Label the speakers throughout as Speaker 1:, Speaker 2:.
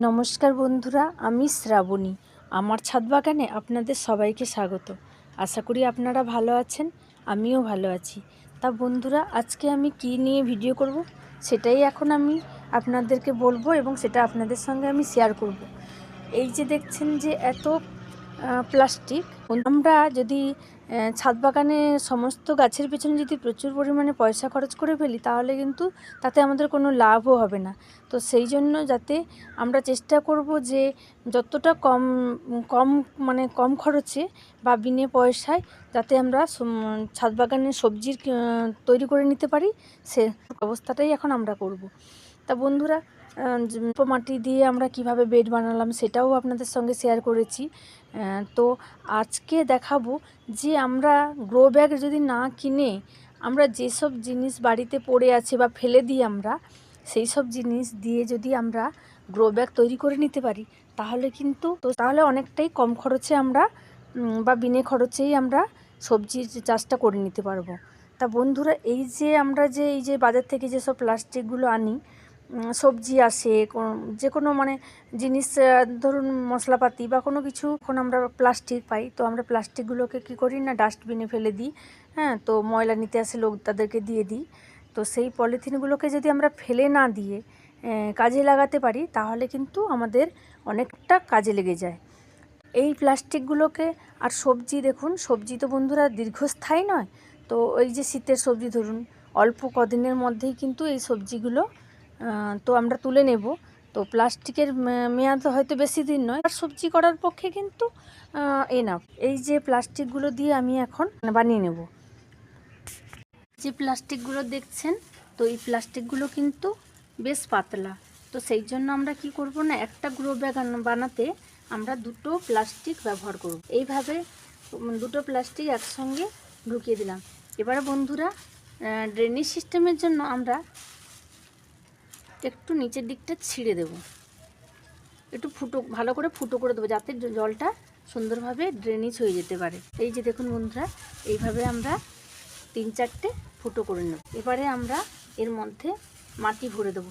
Speaker 1: নমস্কার বন্ধুরা, আমি শ্রাবণী। আমার ছাদ বাগানে আপনাদের সবাইকে স্বাগত। আশা করি আপনারা ভালো আছেন, আমিও ভালো আছি। তা বন্ধুরা, আজকে আমি কি নিয়ে ভিডিও করব? সেটাই এখন আমি আপনাদেরকে বলব এবং সেটা আপনাদের সঙ্গে আমি শেয়ার করব। এই যে দেখছেন যে এত প্লাস্টিক। আমরা যদি ছাদ বাগানে সমস্ত গাছের পেছনে যদি প্রচুর পরিমাণে পয়সা খরচ করে ফেলি, তাহলে কিন্তু তাতে আমাদের কোনো লাভও হবে না। তো সেই জন্য যাতে আমরা চেষ্টা করব যে যতটা কম কম মানে কম খরচে বা বিনে পয়সায় যাতে আমরা ছাদ বাগানে সবজির তৈরি করে নিতে পারি, সে, ব্যবস্থাটাই এখন আমরা করব। তা বন্ধুরা মাটি দিয়ে আমরা কীভাবে বেড বানালাম সেটাও আপনাদের সঙ্গে শেয়ার করেছি। তো আজকে দেখাবো যে আমরা গ্রো ব্যাগ যদি না কিনে আমরা যেসব জিনিস বাড়িতে পড়ে আছে বা ফেলে দিই আমরা সেই সব জিনিস দিয়ে যদি আমরা গ্রো ব্যাগ তৈরি করে নিতে পারি, তাহলে কিন্তু তো তাহলে অনেকটাই কম খরচে আমরা বা বিনে খরচেই আমরা সবজির চাষটা করে নিতে পারব। তা বন্ধুরা, এই যে আমরা যে, এই যে বাজার থেকে যেসব প্লাস্টিকগুলো আনি সবজি আসে যে কোনো মানে জিনিস ধরুন মশলাপাতি বা কোনো কিছু, এখন আমরা প্লাস্টিক পাই, তো আমরা প্লাস্টিকগুলোকে কী করি না, ডাস্টবিনে ফেলে দিই হ্যাঁ তো ময়লা নিতে আসে লোক, তাদেরকে দিয়ে দিই, তো সেই পলিথিনগুলোকে যদি আমরা ফেলে না দিয়ে কাজে লাগাতে পারি, তাহলে কিন্তু আমাদের অনেকটা কাজে লেগে যায়। এই প্লাস্টিকগুলোকে, আর সবজি দেখুন, সবজি তো বন্ধুরা দীর্ঘস্থায়ী নয়, তো ওই যে শীতের সবজি ধরুন, অল্প কদিনের মধ্যেই কিন্তু এই সবজিগুলো তো আমরা তুলে নেব। তো প্লাস্টিকের মেয়াদ হয়তো বেশি দিন নয়, আর সবজি করার পক্ষে কিন্তু এনাফ এই যে প্লাস্টিকগুলো দিয়ে আমি এখন বানিয়ে নেব। যে প্লাস্টিকগুলো দেখছেন, তো এই প্লাস্টিকগুলো কিন্তু বেশ পাতলা। তো সেই জন্য আমরা কি করব না, একটা গ্রো ব্যাগ বানাতে আমরা দুটো প্লাস্টিক ব্যবহার করব। এইভাবে দুটো প্লাস্টিক একসঙ্গে ঢুকিয়ে দিলাম। এবারে বন্ধুরা ড্রেনেজ সিস্টেমের জন্য আমরা একটু নিচের দিকটা ছিঁড়ে দেব। একটু ফুটো, ভালো করে ফুটো করে দেবো যাতে জলটা সুন্দরভাবে ড্রেনেজ হয়ে যেতে পারে। এই যে দেখুন বন্ধুরা, এইভাবে আমরা তিন চারটে ফুটো করে নেব। এবারে আমরা এর মধ্যে মাটি ভরে দেবো।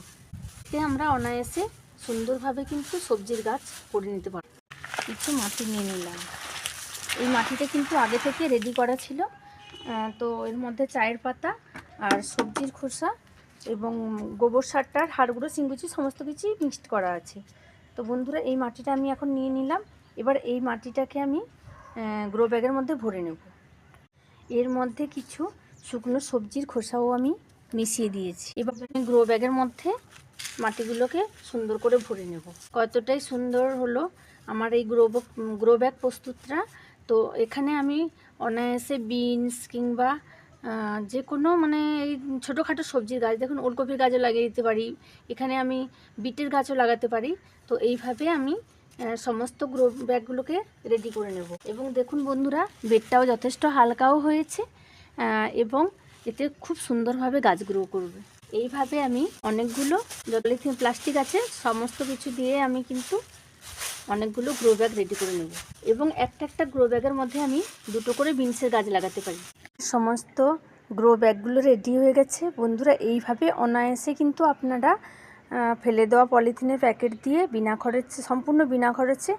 Speaker 1: এতে আমরা অনায়াসে সুন্দরভাবে কিন্তু সবজির গাছ করে নিতে পারব। কিছু মাটি নিয়ে নিলাম। এই মাটিটা কিন্তু আগে থেকে রেডি করা ছিল। তো এর মধ্যে চায়ের পাতা আর সবজির খোসা এবং গোবর সারটার হাড়গুঁড়ো সিঙ্গুচি সমস্ত কিছুই মিক্সড করা আছে। তো বন্ধুরা, এই মাটিটা আমি এখন নিয়ে নিলাম। এবার এই মাটিটাকে আমি গ্রো ব্যাগের মধ্যে ভরে নেব। এর মধ্যে কিছু শুকনো সবজির খোসাও আমি মিশিয়ে দিয়েছি। এবার আমি গ্রো ব্যাগের মধ্যে মাটিগুলোকে সুন্দর করে ভরে নেব। কতটাই সুন্দর হলো আমার এই গ্রো গ্রো ব্যাগ প্রস্তুতটা। তো এখানে আমি অনায়াসে বিনস কিংবা যে কোনো মানে এই ছোটোখাটো সবজির গাছ, দেখুন ওলকপির গাছও লাগিয়ে দিতে পারি, এখানে আমি বিটের গাছও লাগাতে পারি, তো এইভাবে আমি সমস্ত গ্রো ব্যাগগুলোকে রেডি করে নেব। এবং দেখুন বন্ধুরা, বেডটাও যথেষ্ট হালকাও হয়েছে এবং এতে খুব সুন্দরভাবে গাছ গ্রো করবে। এইভাবে আমি অনেকগুলো পলিথিন, প্লাস্টিক আছে, সমস্ত কিছু দিয়ে আমি কিন্তু অনেকগুলো গ্রো ব্যাগ রেডি করে নেব। এবং একটা একটা গ্রো ব্যাগের মধ্যে আমি দুটো করে বিনসের গাছ লাগাতে পারি। সমস্ত গ্রো ব্যাগগুলো রেডি হয়ে গেছে। বন্ধুরা, এইভাবে অনায়াসে কিন্তু আপনারা ফেলে দেওয়া পলিথিনের প্যাকেট দিয়ে বিনা খরচে, সম্পূর্ণ বিনা খরচে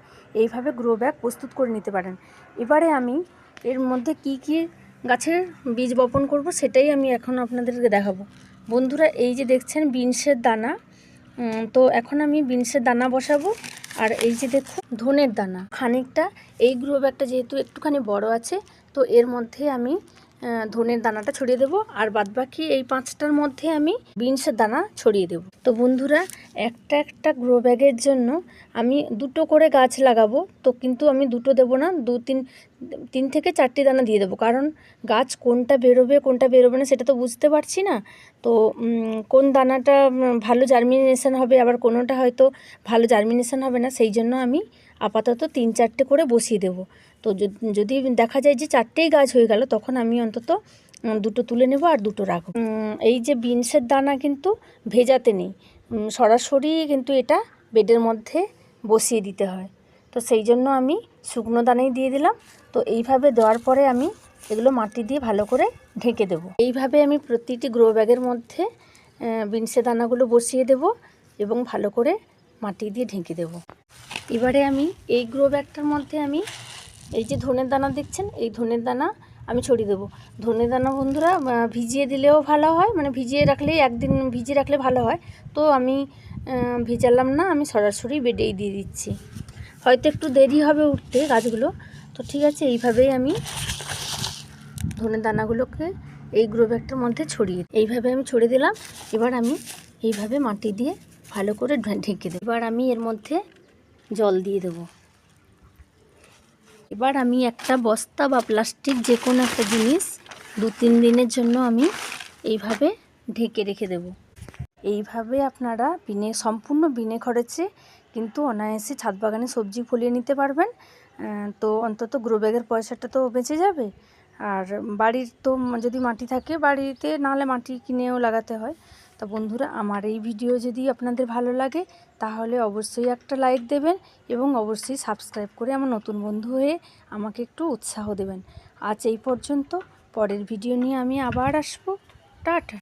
Speaker 1: এইভাবে গ্রো ব্যাগ প্রস্তুত করে নিতে পারেন। এবারে আমি এর মধ্যে কি কি গাছের বীজ বপন করব সেটাই আমি এখন আপনাদেরকে দেখাবো। বন্ধুরা, এই যে দেখছেন বিনসের দানা তো এখন আমি বিনসের দানা বসাবো। আর এই যে দেখুন, ধনের দানা। খানিকটা, এই গ্রো ব্যাগটা যেহেতু একটুখানি বড় আছে, তো এর মধ্যে আমি ধনের দানাটা ছড়িয়ে দেবো। আর বাদবাকি এই পাঁচটার মধ্যে আমি বিনসের দানা ছড়িয়ে দেবো। তো বন্ধুরা, একটা একটা গ্রো ব্যাগের জন্য আমি দুটো করে গাছ লাগাবো। তো কিন্তু আমি দুটো দেবো না, দু, তিন তিন থেকে চারটি দানা দিয়ে দেবো। কারণ গাছ কোনটা বেরোবে কোনটা বেরোবে না সেটা তো বুঝতে পারছি না। তো কোন দানাটা ভালো জার্মিনেশন হবে, আবার কোনোটা হয়তো ভালো জার্মিনেশন হবে না, সেই জন্য আমি আপাতত তিন চারটে করে বসিয়ে দেবো। তো যদি- দেখা যায় যে চারটেই গাছ হয়ে গেল, তখন আমি অন্তত দুটো তুলে নেব আর দুটো রাখব। এই যে বিনসের দানা কিন্তু ভেজাতে নেই। সরাসরি কিন্তু এটা বেডের মধ্যে বসিয়ে দিতে হয়। তো সেই জন্য আমি শুকনো দানাই দিয়ে দিলাম। তো এইভাবে দেওয়ার পরে আমি এগুলো মাটি দিয়ে ভালো করে ঢেকে দেব। এইভাবে আমি প্রতিটি গ্রো ব্যাগের মধ্যে বিনসে দানাগুলো বসিয়ে দেব এবং ভালো করে মাটি দিয়ে ঢেকে দেব। এবারে আমি এই গ্রো ব্যাগটার মধ্যে আমি এই যে ধনের দানা দেখছেন, এই ধনের দানা আমি ছড়িয়ে দেবো। ধনের দানা বন্ধুরা ভিজিয়ে দিলেও ভালো হয় মানে ভিজিয়ে রাখলে একদিন ভিজিয়ে রাখলে ভালো হয়। তো আমি ভিজালাম না, আমি সরাসরি বেডেই দিয়ে দিচ্ছি। হয়তো একটু দেরি হবে উঠতে গাছগুলো। তো ঠিক আছে, এইভাবেই আমি ধনের দানাগুলোকে এই গ্রো ব্যাগটার মধ্যে ছড়িয়ে এইভাবে আমি ছড়িয়ে দিলাম, এবার আমি এইভাবে মাটি দিয়ে ভালো করে ঢেকে দেবো। এবার আমি এর মধ্যে জল দিয়ে দেবো। এবার আমি একটা বস্তা বা প্লাস্টিক যে কোনো একটা জিনিস দু তিন দিনের জন্য আমি এইভাবে ঢেকে রেখে দেব। এইভাবে আপনারা বিনে, সম্পূর্ণ বিনে খরচে কিন্তু অনায়াসে ছাদ বাগানে সবজি ফলিয়ে নিতে পারবেন। তো অন্তত গ্রো ব্যাগের পয়সাটা তো বেঁচে যাবে। আর বাড়ির তো যদি মাটি থাকে, বাড়িতে নাহলে মাটি কিনেও লাগাতে হয়। তা বন্ধুরা, আমার এই ভিডিও যদি আপনাদের ভালো লাগে, তাহলে অবশ্যই একটা লাইক দেবেন এবং অবশ্যই সাবস্ক্রাইব করে আমার নতুন বন্ধু হয়ে আমাকে একটু উৎসাহ দেবেন। আজ এই পর্যন্ত, পরের ভিডিও নিয়ে আমি আবার আসব। টাটা।